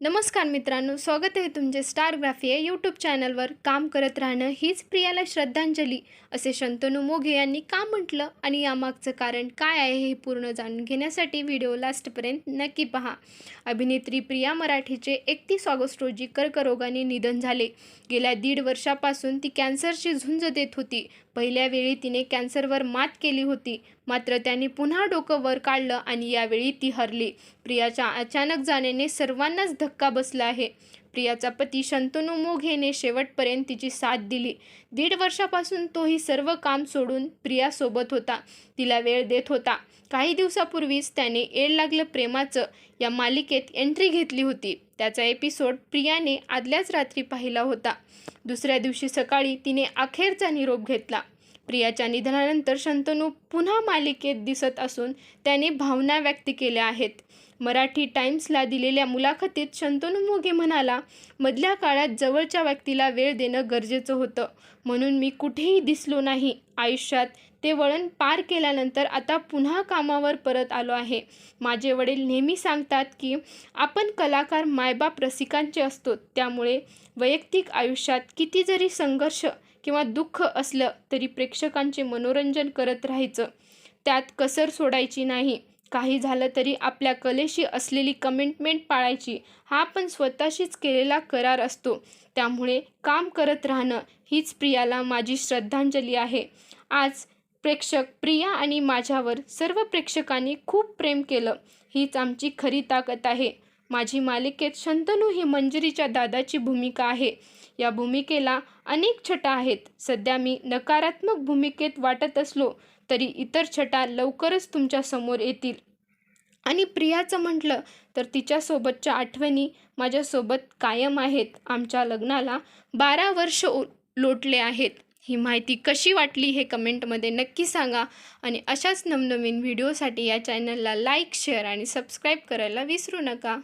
नमस्कार मित्रांनो स्वागत आहे तुमचे स्टार ग्राफी या यूट्यूब चॅनलवर. काम करत राहणं हीच प्रियाला श्रद्धांजली असे शंतनू मोघे यांनी का म्हटलं आणि यामागचं कारण काय आहे हे पूर्ण जाणून घेण्यासाठी व्हिडिओ लास्टपर्यंत नक्की पहा. अभिनेत्री प्रिया मराठीचे एकतीस ऑगस्ट रोजी कर्करोगाने निधन झाले. गेल्या दीड वर्षापासून ती कॅन्सरची झुंज देत होती. पहिल्या वेळी तिने कॅन्सरवर मात केली होती. मात्र त्याने पुन्हा डोकं वर काढलं आणि यावेळी ती हरली. प्रियाच्या अचानक जाण्याने सर्वांनाच धक्का धक्का बसला आहे. प्रियाचा पती शंतनू मोघेने शेवटपर्यंत तिची साथ दिली. दीड वर्षापासून तोही सर्व काम सोडून प्रियासोबत होता. तिला वेळ देत होता. काही दिवसापूर्वीच त्याने एड लागलं प्रेमाचं या मालिकेत एंट्री घेतली होती. त्याचा एपिसोड प्रियाने आदल्याच रात्री पाहिला होता. दुसऱ्या दिवशी सकाळी तिने अखेरचा निरोप घेतला. प्रियाच्या निधनानंतर शंतनू पुन्हा मालिकेत दिसत असून त्याने भावना व्यक्त केल्या आहेत. मराठी टाइम्सला दिलेल्या मुलाखतीत शंतनू मोघे म्हणाला मधल्या काळात जवळच्या व्यक्तीला वेळ देणं गरजेचं होतं. म्हणून मी कुठेही दिसलो नाही. आयुष्यात ते वळण पार केल्यानंतर आता पुन्हा कामावर परत आलो आहे. माझे वडील नेहमी सांगतात की आपण कलाकार मायबाप रसिकांचे असतो. त्यामुळे वैयक्तिक आयुष्यात किती जरी संघर्ष किंवा दुःख असलं तरी प्रेक्षकांचे मनोरंजन करत राहायचं. त्यात कसर सोडायची नाही. काही झालं तरी आपल्या कलेशी असलेली कमिटमेंट पाळायची. हा पण स्वतःशीच केलेला करार असतो. त्यामुळे काम करत राहणं हीच प्रियाला माझी श्रद्धांजली आहे. आज प्रेक्षक प्रिया आणि माझ्यावर सर्व प्रेक्षकांनी खूप प्रेम केलं. हीच आमची खरी ताकद आहे. माझी मालिकेत शंतनू ही मंजिरीच्या दादाची भूमिका आहे. या भूमिकेला अनेक छटा आहेत. सध्या मी नकारात्मक भूमिकेत वाटत असलो तरी इतर छटा लवकरच तुमच्यासमोर येतील. आणि प्रियाचं म्हटलं तर तिच्यासोबतच्या आठवणी माझ्यासोबत कायम आहेत. आमच्या लग्नाला बारा वर्ष ओ लोटले आहेत. ही माहिती कशी वाटली हे कमेंटमध्ये नक्की सांगा. आणि अशाच नवनवीन व्हिडिओसाठी या चॅनलला लाईक शेअर आणि सबस्क्राईब करायला विसरू नका.